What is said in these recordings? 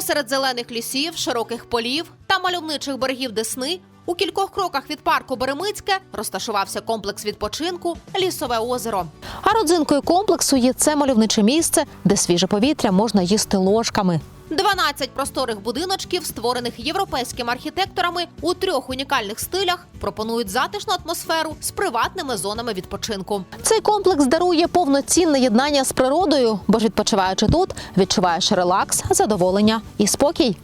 Посеред зелених лісів, широких полів та мальовничих берегів Десни у кількох кроках від парку Беремицьке розташувався комплекс відпочинку Лісове озеро. А родзинкою комплексу є це мальовниче місце, де свіже повітря можна їсти ложками. 12 просторих будиночків, створених європейськими архітекторами у трьох унікальних стилях, пропонують затишну атмосферу з приватними зонами відпочинку. Цей комплекс дарує повноцінне єднання з природою, бо ж відпочиваючи тут, відчуваєш релакс, задоволення і спокій.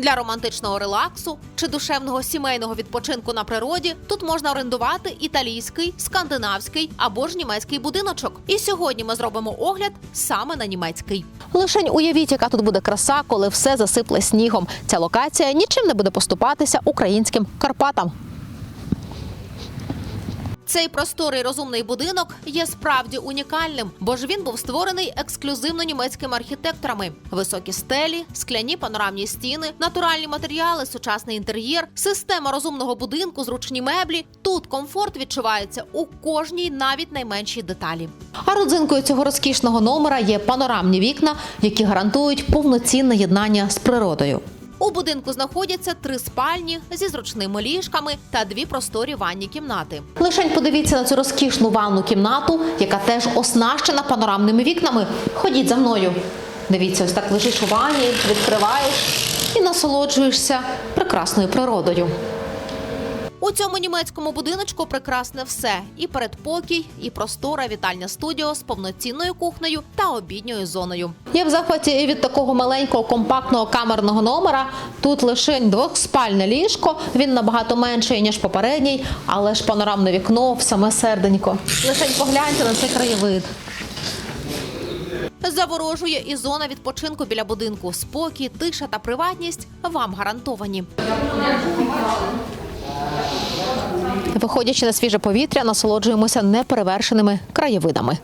Для романтичного релаксу чи душевного сімейного відпочинку на природі тут можна орендувати італійський, скандинавський або ж німецький будиночок. І сьогодні ми зробимо огляд саме на німецький. Лишень уявіть, яка тут буде краса, коли все засипле снігом. Ця локація нічим не буде поступатися українським Карпатам. Цей просторий розумний будинок є справді унікальним, бо ж він був створений ексклюзивно німецькими архітекторами. Високі стелі, скляні панорамні стіни, натуральні матеріали, сучасний інтер'єр, система розумного будинку, зручні меблі. Тут комфорт відчувається у кожній, навіть найменшій деталі. А родзинкою цього розкішного номера є панорамні вікна, які гарантують повноцінне єднання з природою. У будинку знаходяться три спальні зі зручними ліжками та дві просторі ванні кімнати. Лишень подивіться на цю розкішну ванну кімнату, яка теж оснащена панорамними вікнами. Ходіть за мною. Дивіться, ось так лежиш у ванні, відкриваєш і насолоджуєшся прекрасною природою. У цьому німецькому будиночку прекрасне все: і передпокій, і простора вітальня студіо з повноцінною кухнею та обідньою зоною. Я в захваті і від такого маленького компактного камерного номера. Тут лише двохспальне ліжко. Він набагато менший ніж попередній, але ж панорамне вікно в саме серденько. Лишень погляньте на цей краєвид. Заворожує і зона відпочинку біля будинку. Спокій, тиша та приватність вам гарантовані. Виходячи на свіже повітря, насолоджуємося неперевершеними краєвидами.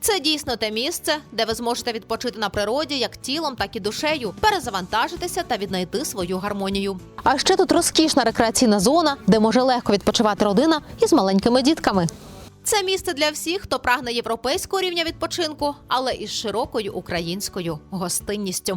Це дійсно те місце, де ви зможете відпочити на природі як тілом, так і душею, перезавантажитися та віднайти свою гармонію. А ще тут розкішна рекреаційна зона, де може легко відпочивати родина із маленькими дітками. Це місце для всіх, хто прагне європейського рівня відпочинку, але із широкою українською гостинністю.